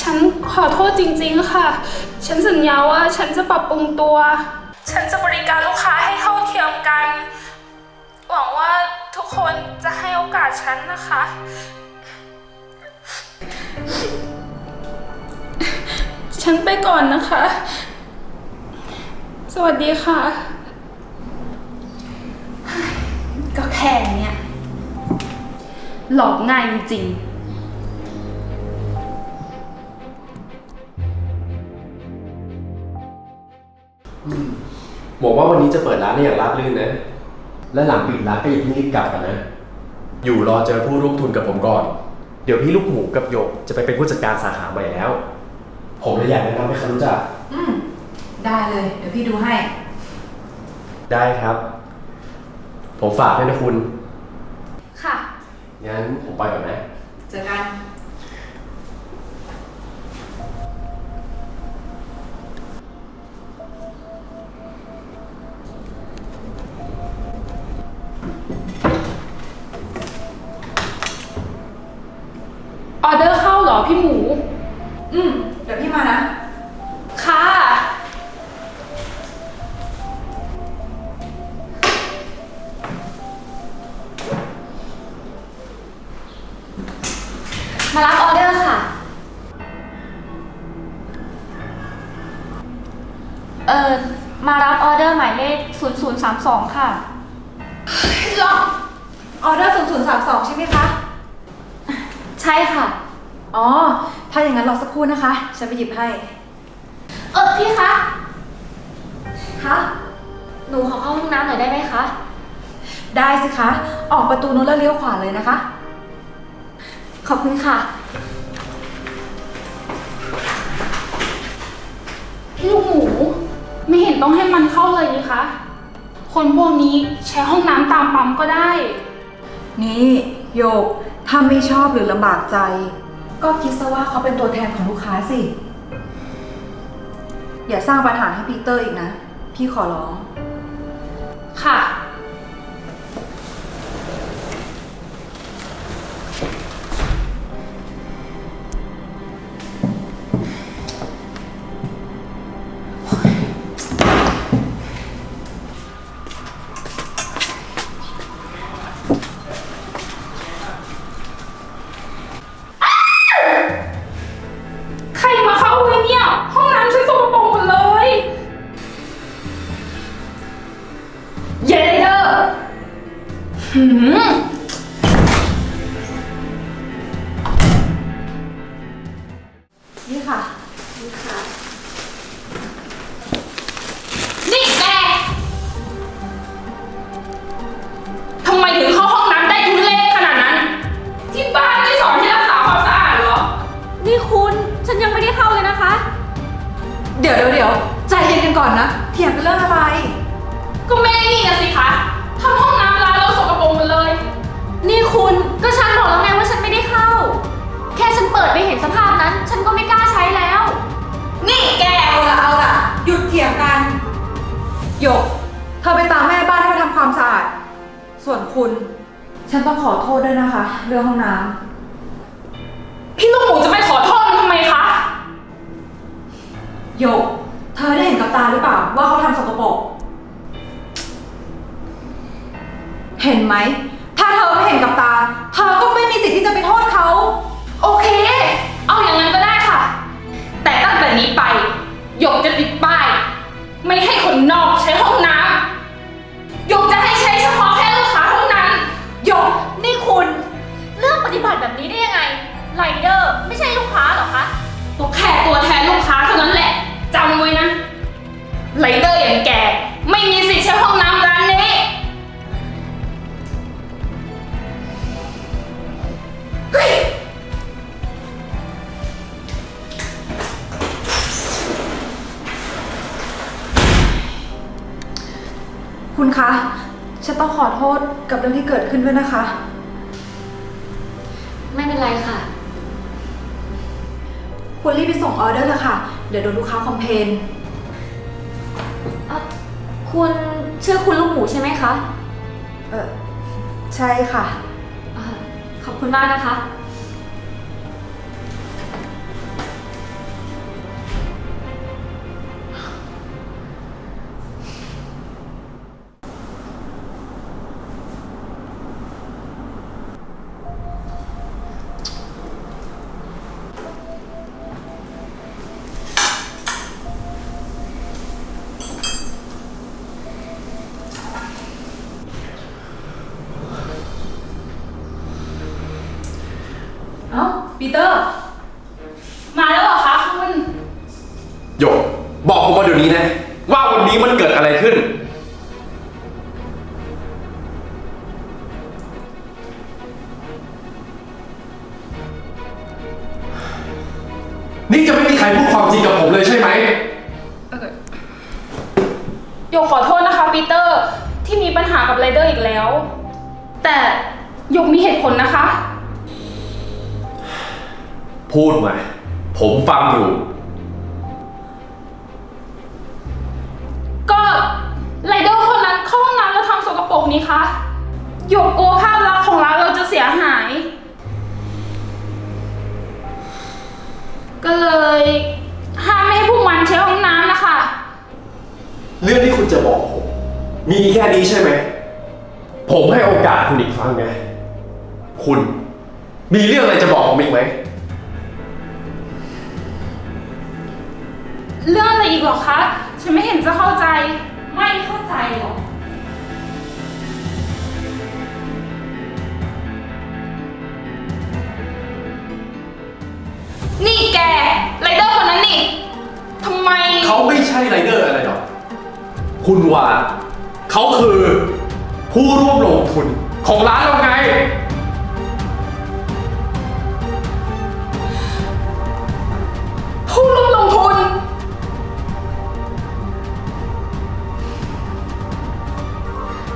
ฉันขอโทษจริงๆค่ะ ฉันสัญญาว่าฉันจะปรับปรุงตัว ฉันจะบริการลูกค้าให้เท่าเทียมกัน หวังว่าทุกคนจะให้โอกาสฉันนะคะ ฉันไปก่อนนะคะ สวัสดีค่ะ ก็แค่เนี้ยหลอกง่ายจริงๆ บอกว่าวันนี้จะเปิดร้านได้อย่างราบรื่นนะ และหลังปิดร้านก็อย่าเพิ่งรีบกลับกันนะ อยู่รอเจอผู้ร่วมทุนกับผมก่อน เดี๋ยวพี่ลูกหมูกับหยกจะไปเป็นผู้จัดการสาขาใหม่แล้ว ผมเลยอยากแนะนำให้เขารู้จัก อืม ได้เลย เดี๋ยวพี่ดูให้ ได้ครับ ผมฝากด้วยนะคุณๆค่ะ งั้นผมไปก่อนนะ เจอกัน พี่หมู อืม เดี๋ยวพี่มานะ ค่ะ มารับออเดอร์ค่ะ เอ่อ มารับออเดอร์หมายเลข 0032 ค่ะออเดอร์0032 ใช่ไหมคะ ใช่ค่ะ อ๋อ ถ้าอย่างนั้นรอสักครู่นะคะ ฉันไปหยิบให้ เออพี่คะคะ หนูขอเข้าห้องน้ำหน่อยได้ไหมคะ ได้สิคะ ออกประตูนู้นแล้วเลี้ยวขวาเลยนะคะ ขอบคุณค่ะพี่ลูกหมู ไม่เห็นต้องให้มันเข้าเลยนี่คะ คนพวกนี้ใช้ห้องน้ำตามปั๊มก็ได้ นี่โยก ถ้าไม่ชอบหรือลำบากใจ ก็คิดซะว่าเขาเป็นตัวแทนของลูกค้าสิ อย่าสร้างปัญหาให้พีเตอร์อีกนะ พี่ขอร้อง ค่ะ เรื่องห้องน้พี่ลูกหมูจะไปขอโทษมันทำไมคะำหยก เธอได้เห็นกับตาหรือเปล่า ว่าเขาทำสกปรกเห็นไหม ถ้าเธอไม่เห็นกับตา เธอก็ไม่มีสิทธิ์ที่จะไปโทษเขา โอเค เอาอย่างนั้นก็ได้ค่ะ แต่ตั้งแต่นี้ไป หยกจะติดป้าย ไม่ให้คนนอกใช้ห้องน้ คุณคะฉันต้องขอโทษกับเรื่องที่เกิดขึ้นด้วยนะคะ ไม่เป็นไรค่ะ คุณรีบไปส่งออเดอร์เถอะค่ะ เดี๋ยวโดนลูกค้าคอมเพลนเอ่อคุณชื่อคุณลูกหมูใช่ไหมคะเออใช่ค่ะ เอ่อขอบคุณมากนะคะ ปีเตอร์ มาแล้วเหรอคะคุณ หยก บอกผมมาเดี๋ยวนี้นะ ว่าวันนี้มันเกิดอะไรขึ้น นี่จะไม่มีใครพูดความจริงกับผมเลยใช่ไหม โยกขอโทษนะคะปีเตอร์ที่มีปัญหากับไรเดอร์อีกแล้ว แต่โยกมีเหตุผลนะคะ พูดมา ผมฟังอยู่ ก็ไรเดอร์คนนั้นเข้าห้องน้ำแล้วทำสกปรกนี้คะโยกกลัวภาพลักษณ์ของร้านเราจะเสียหาย ก็เลยห้ามไม่ให้พวกมันใช้ห้องน้ำนะคะ เรื่องที่คุณจะบอกผมมีแค่นี้ใช่ไหม ผมให้โอกาสคุณอีกครั้งไง คุณ มีเรื่องอะไรจะบอกผมอีกไหม เรื่องอะไรอีกเหรอคะ ฉันไม่เห็นจะเข้าใจ ไม่เข้าใจหรอนี่แกไรเดอร์คนนั้นนี่ทำไม เขาไม่ใช่ไรเดอร์อะไรหรอก คุณว่าเขาคือผู้ร่วมลงทุนของร้านเราไง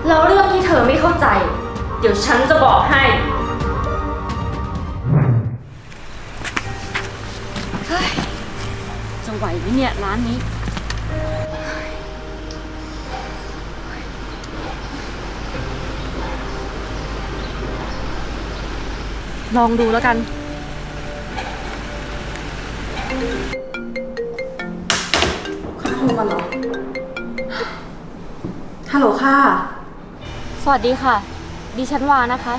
แล้วเรื่องที่เธอไม่เข้าใจ เดี๋ยวฉันจะบอกให้เฮ้ยจะไหวไหมเนี่ยร้านนี้ ลองดูแล้วกันเขาโทรมาเหรอ ฮัลโหลค่ะส วัสดีค่ะ ดิฉันวานะคะ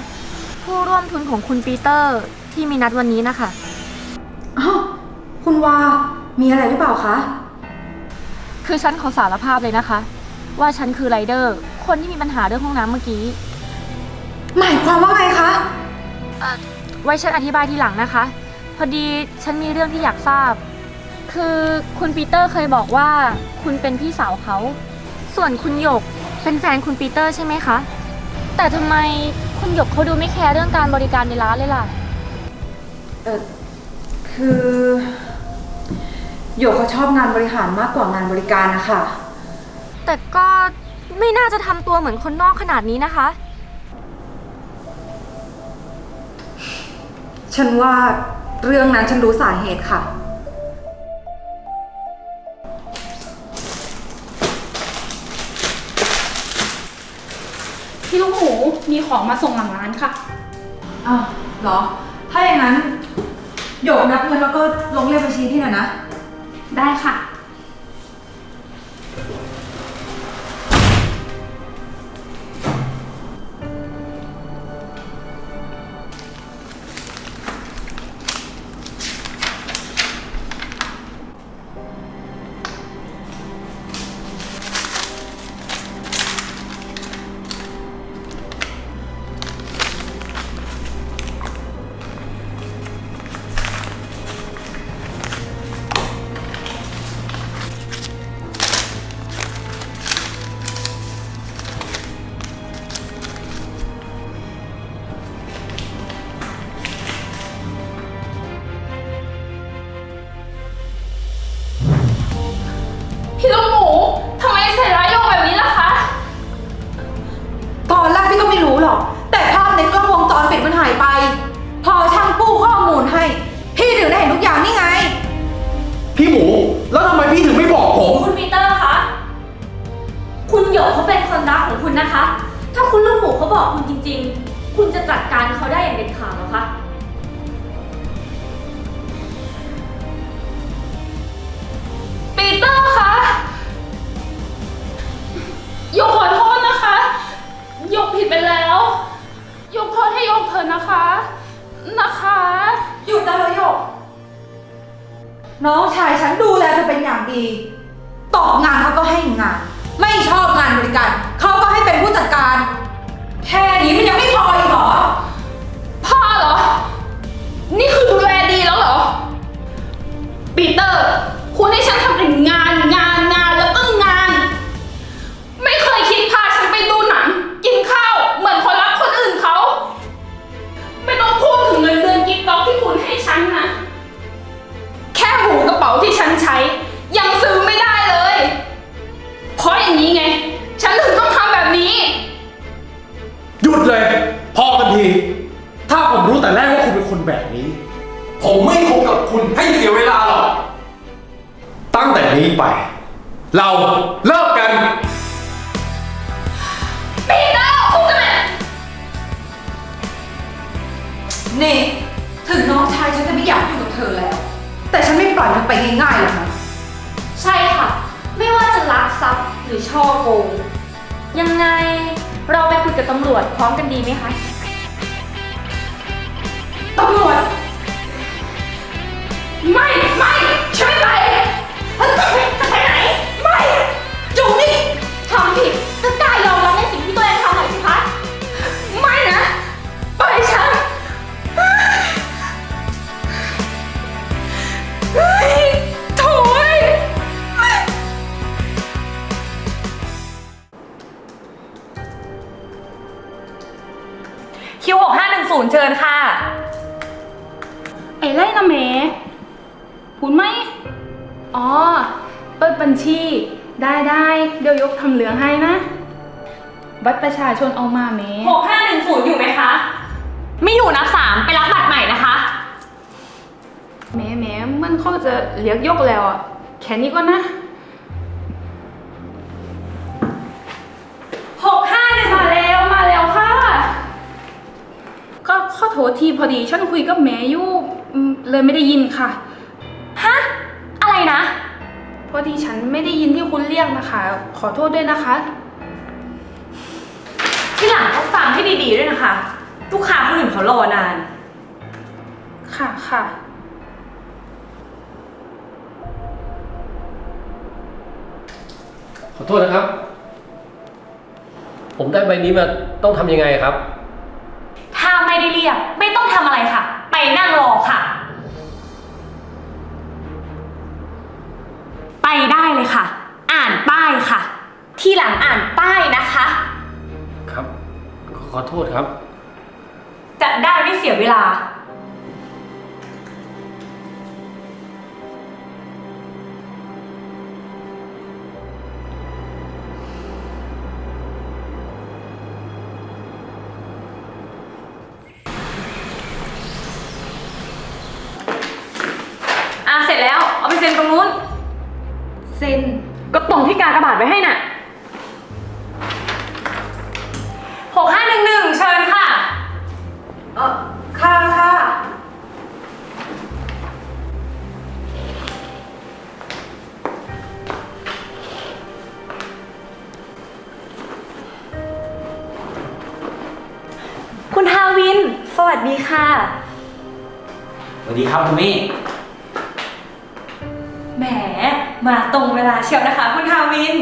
ผู้ร่วมทุนของคุณปีเตอร์ที่มีนัดวันนี้นะคะ อ้าวคุณวา มีอะไรหรือเปล่าคะ คือฉันขอสารภาพเลยนะคะ ว่าฉันคือไรเดอร์ คนที่มีปัญหาเรื่องห้องน้ำเมื่อกี้หมายความว่าไงคะ เอ่อไว้ฉันอธิบายทีหลังนะคะ พอดีฉันมีเรื่องที่อยากทราบ คือคุณปีเตอร์เคยบอกว่าคุณเป็นพี่สาวเขา ส่วนคุณหยกเป็นแฟนคุณปีเตอร์ใช่ไหมคะ แต่ทำไมคุณหยกเขาดูไม่แคร์เรื่องการบริการในร้านเลยล่ะ เออคือโยกเขาชอบงานบริหารมากกว่างานบริการนะคะแต่ก็ไม่น่าจะทำตัวเหมือนคนนอกขนาดนี้นะคะ ฉันว่าเรื่องนั้นฉันรู้สาเหตุค่ะ ของมาส่งหลังร้านค่ะ อ้าวเหรอ ถ้าอย่างนั้นโยกนับเงินแล้วก็ลงเลขบัญชีพี่หน่อยนะ ได้ค่ะ นะคะ นะคะ หยุดได้แล้วโยก น้องชายฉันดูแลเธอเป็นอย่างดีตอบงานเขาก็ให้งาน ไม่ชอบงานบริการเขาก็ให้เป็นผู้จัดการ แค่นี้มันยังไม่พออีกเหรอพ่อเหรอ นี่คือดูแลดีแล้วเหรอปีเตอร์ คุณให้ฉันทำอย่างา ไม่อยู่นับ3ไปรับบัตรใหม่นะคะ แหม่แหม่มันเขาจะเรียกยกแล้วอะ แค่นี้ก็นะ651มาแล้วมาแล้วค่ะ ก็ข้อโทษทีพอดีฉันคุยกับแม่อยู่อืมเลยไม่ได้ยินค่ะ ฮะ อะไรนะ พอดีฉันไม่ได้ยินที่คุณเรียกนะคะ ขอโทษด้วยนะคะ ที่หลังก็ฟังให้ดีๆด้วยนะคะ ลูกค้าคนอื่นเขารอนาน ค่ะค่ะ ขอโทษนะครับ ผมได้ใบนี้มาต้องทำยังไงครับ ถ้าไม่ได้เรียก ไม่ต้องทำอะไรค่ะ ไปนั่งรอค่ะ ไปได้เลยค่ะ อ่านป้ายค่ะ ที่หลังอ่านป้ายนะคะ ครับ ขอโทษครับ จะได้ไม่เสียเวลา อะ เสร็จแล้ว เอาไปเซ็นตรงนู้น เซ็น ก็ตรงที่การกระบาดไว้ให้น่ะ6511เชิญค่ะเสวัสดีค่ะ สวัสดีครับคุณมี่แหม มาตรงเวลาเชียวนะคะ คุณฮาวิน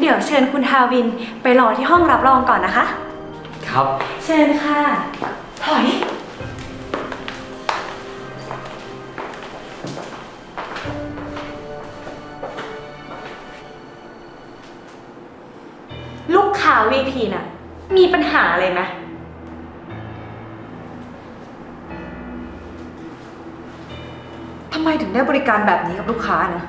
เดี๋ยวเชิญคุณฮาวินไปรอที่ห้องรับรองก่อนนะคะ ครับ เชิญค่ะ ถอย ลูกค้า VP น่ะ มีปัญหาอะไรไหมทำไมถึงได้บริการแบบนี้กับลูกค้านะ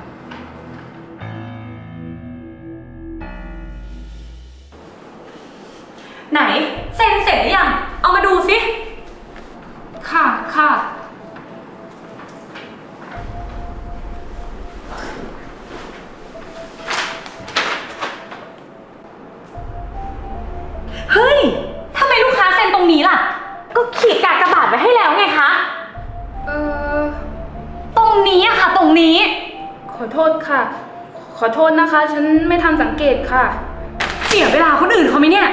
ไหน เซ็นเสร็จหรือยัง เอามาดูสิ ค่ะ ค่ะ ขอโทษนะคะ ฉันไม่ทันสังเกตค่ะ เสียเวลาคนอื่นเขาไหมเนี่ย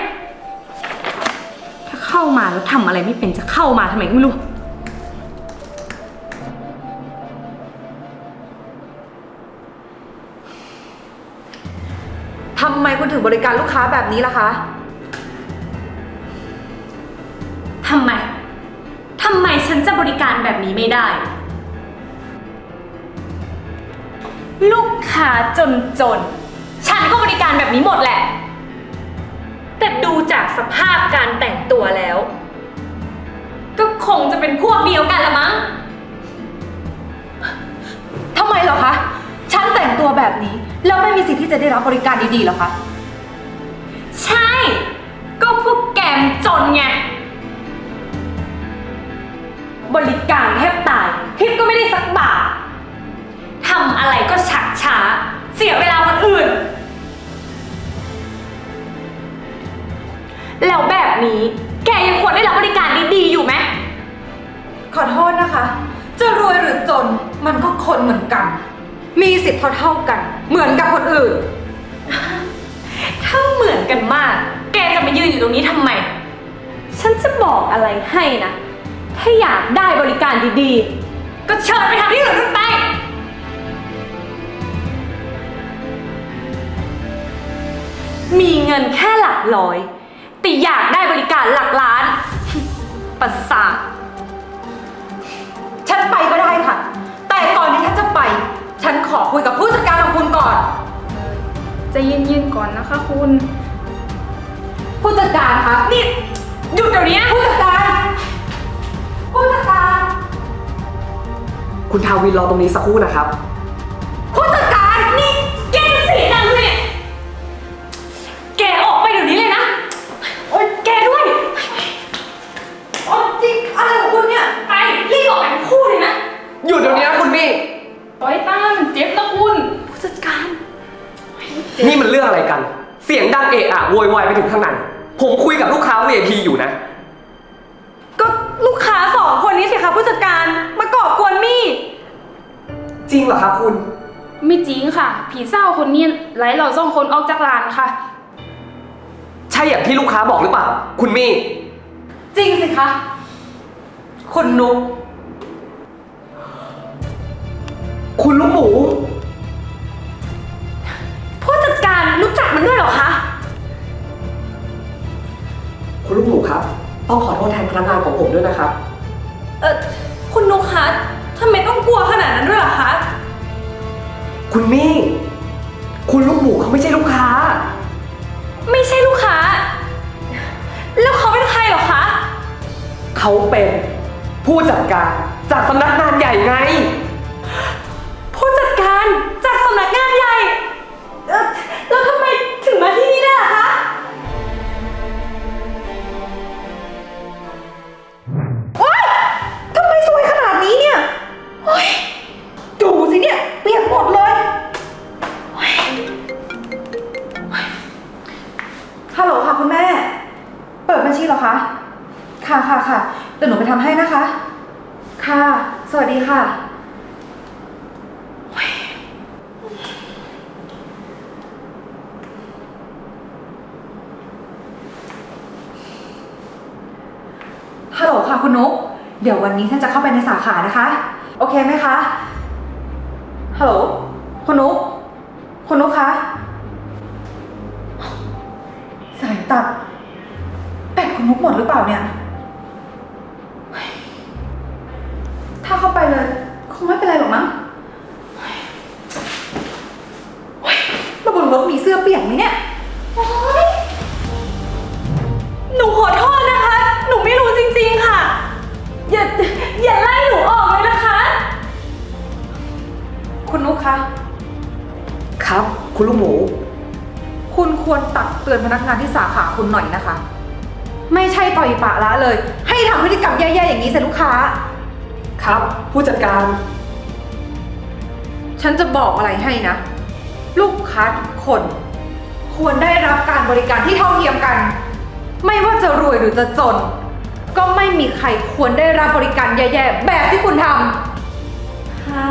ถ้าเข้ามาแล้วทำอะไรไม่เป็นจะเข้ามาทำไมก็ไม่รู้ ทำไมคุณถึงบริการลูกค้าแบบนี้ล่ะคะ ทำไม ทำไมฉันจะบริการแบบนี้ไม่ได้ ลูกค้าจนจนฉันก็บริการแบบนี้หมดแหละ แต่ดูจากสภาพการแต่งตัวแล้ว ก็คงจะเป็นพวกเดียวกันละมั้ง ทำไมเหรอคะ ฉันแต่งตัวแบบนี้ แล้วไม่มีสิทธิ์ที่จะได้รับบริการดีๆหรอคะ ใช่ ก็พวกแกมจนไง บริการแทบตายทิปก็ไม่ได้สักบาท ทำอะไรก็ชักช้า เสียเวลาคนอื่น แล้วแบบนี้ แกยังควรได้รับบริการดีๆอยู่ไหม ขอโทษนะคะ จะรวยหรือจนมันก็คนเหมือนกัน มีสิทธิ์เท่าๆกัน เหมือนกับคนอื่น ถ้าเหมือนกันมาก แกจะมายืนอยู่ตรงนี้ทำไม ฉันจะบอกอะไรให้นะ ถ้าอยากได้บริการดีๆ ก็เชิญไปทำที่อื่นนู่นไป มีเงินแค่หลักร้อยแต่อยากได้บริการหลักล้าน ประสาท ฉันไปก็ได้ค่ะ แต่ก่อนที่ฉันจะไป ฉันขอคุยกับผู้จัดการของคุณก่อน ใจะเย็นๆก่อนนะคะคุณ ผู้จัดการคะนี่หยุดเดี๋ยวนี้นะผู้จัดการ ผู้จัดการ คุณทาวินรอตรงนี้สักครู่นะครับ ผู้จัด เจ็บนะคุณ ผู้จัดการ นี่มันเรื่องอะไรกัน เสียงดังเอะอะโวยวายไปถึงข้างในผมคุยกับลูกค้า VIP อยู่นะ ก็ลูกค้าสองคนนี้สิคะผู้จัดการมาก่อกวนมี่ จริงเหรอครับคุณ ไม่จริงค่ะ ผีเศร้าคนนี้ไล่เราสองคนออกจากร้านค่ะ ใช่อย่างที่ลูกค้าบอกหรือเปล่า คุณมี่ จริงสิคะคุณนุ๊ก คุณลูกหมู ผู้จัดการรู้จักมันด้วยเหรอคะ คุณลูกหมูครับ ต้องขอโทษแทนพนักงานของผมด้วยนะครับ เออคุณนุกคะทำไมต้องกลัวขนาดนั้นด้วยเหรอคะ คุณมี่ คุณลูกหมูเขาไม่ใช่ลูกค้า ไม่ใช่ลูกค้า แล้วเขาเป็นใครเหรอคะ เขาเป็นผู้จัดการจากสำนักงานใหญ่ไงผู้จัด การจากสำนักงานใหญ่เอ่อแล้วทำไมถึงมาที่นี่ได้ล่ะคะทำไมสวยขนาดนี้เนี่ยโอ๊ยดูสิเนี่ย เปียกหมดเลยโอ๊ยฮัลโหลค่ะคุณแม่ เปิดบัญชีเหรอคะ ค่ะค่ะค่ะเดี๋ยวหนูไปทำให้นะคะ ค่ะ สวัสดีค่ะโอ๊ยฮัลโหล ค่ะคุณนุ๊กเดี๋ยววันนี้ฉันจะเข้าไปในสาขานะคะ โอเคไหมคะฮัลโหลคุณนุ๊กคุณนุ๊กคะสายตัดแบตคุณนุ๊กหมดหรือเปล่าเนี่ย ถ้าเข้าไปเลย คงไม่เป็นไรหรอกมั้งเฮ้ยแล้วบรถมีเสื้อเปียกไหมเนี่ย คุณนุ๊กคะ ครับ คุณลูกหมู คุณควรตักเตือนพนักงานที่สาขาคุณหน่อยนะคะ ไม่ใช่ปล่อยปละละเลย ให้ทำพฤติกรรมแย่ๆอย่างนี้ใส่ลูกค้า ครับ ผู้จัดการ ฉันจะบอกอะไรให้นะ ลูกค้าทุกคน ควรได้รับการบริการที่เท่าเทียมกัน ไม่ว่าจะรวยหรือจะจน ก็ไม่มีใครควรได้รับบริการแย่ๆแบบที่คุณทำ ค่ะ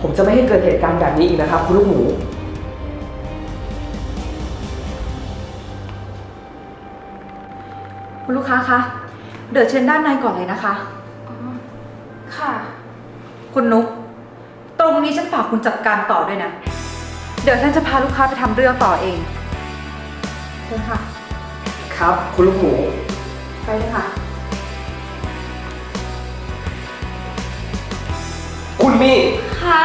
ผมจะไม่ให้เกิดเหตุการณ์แบบนี้อีกนะครับ คุณลูกหมู คุณลูกค้าคะเดี๋ยวเชิญด้านในก่อนเลยนะคะ ค่ะ คุณนุ๊กตรงนี้ฉันฝากคุณจัดการต่อด้วยนะ เดี๋ยวฉันจะพาลูกค้าไปทำเรื่องต่อเองเชิญค่ะ ครับ คุณลูกหมู ไปเลยค่ะ คุณมี่ ค่ะ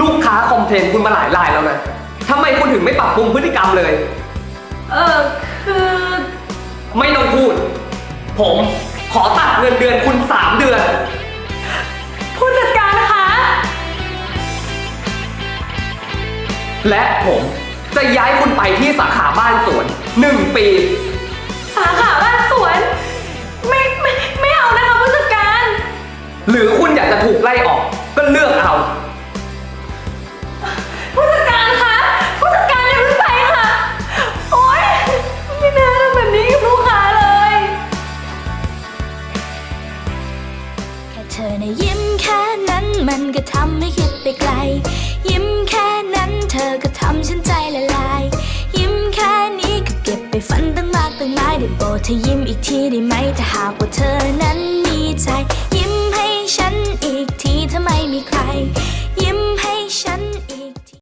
ลูกค้าคอมเพลนคุณมาหลายรายแล้วนะทำไมคุณถึงไม่ปรับปรุงพฤติกรรมเลย เออคือไม่ต้องพูด ผมขอตัดเงินเดือนคุณ 3 เดือน ผู้จัดการคะและผมจะย้ายคุณไปที่สาขาบ้านสวน 1 ปี สาขาบ้านสวน ไม่ไม่ไม่เอานะคะผู้จัดการ หรือคุณอยากจะถูกไล่ออกก็ เลือกเอา ผู้จัดการคะผู้จัดการอย่าเพิ่งไปค่ะ โอ๊ยไม่น่าทำแบบนี้กับลูกค้าเลย แค่เธอในะยิ้มแค่นั้นมันก็ทำให้คิดไปไกล ยิ้มแค่นั้นเธอก็ทำฉันใจละลาย ยิ้มแค่นี้ก็เก็บไปฝันตั้งมากตั้งหลายได้โปรดเธอยิ้มอีกทีได้ไหมถ้าหากว่าเธอนั้นมีใจยิ้ มให้ฉันอีกทีถ้าไม่มีใคร ยิ้มให้ฉันอีก